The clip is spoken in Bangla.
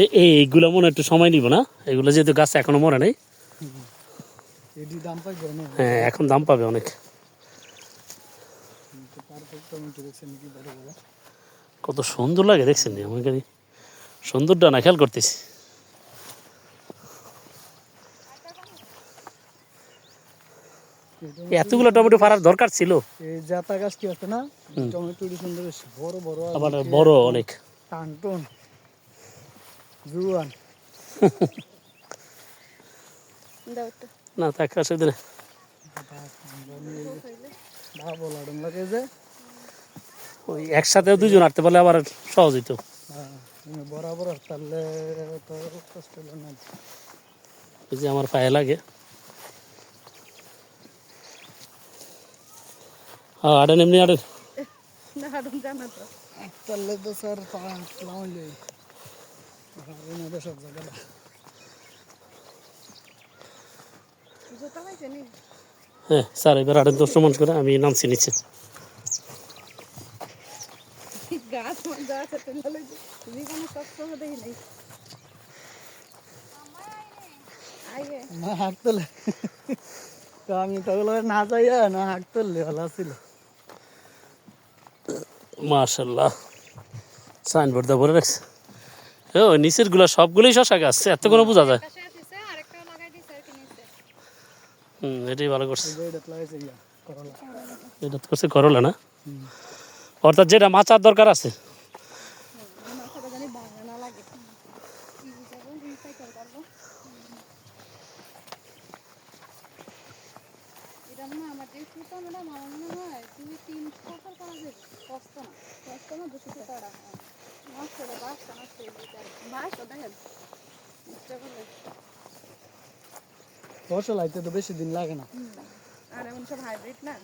এই এইগুলো মনে একটু সময় নিব না? এগুলো যেহেতু গাছ এখনও মরে নেই। হ্যাঁ এখন দাম পাবে অনেক। কত সুন্দর লাগে দেখছেন কাছে সুন্দরটা না খেয়াল করতেছি। এতগুলো টমেটো ফারার দরকার ছিল? এই জাতা গাছ কি আছে না? টমেটো সুন্দর বড় বড় আবার বড় অনেক। জুয়ান। না ডং লাগে যে ওই একসাথে দুজন আটতে পারলে আবার সহজ হইতো। বরাবর তাহলে তো কষ্ট না যে আমার পায়ে লাগে। আটেন এমনি আটেন না হাডুন জানা তো। তো স্যার লাউলে সব জায়গা হ্যাঁ স্যার এবার আটেন দশ করে আমি নামছি নিচে। গাছ দেখি নাই। তো আমি তো না যাইয়া না হাঁটতলে ভালো ছিল। মাশাল্লাহ সাইনবোর্ড দা ভরে রাখছে। ও নিচেরগুলা সবগুলোই শশা গাছ এত কোনো বোঝা যায়। হুম, এটাই ভালো করছে। এটা করছে করলা না? অর্থাৎ যেটা মাচার দরকার আছে। আমার যে সুতো, ম্যাডাম, আমার হয় দুই, তিন বছর ফসল আইতে তো বেশি দিন লাগে না। আর এমন সব হাইব্রিড না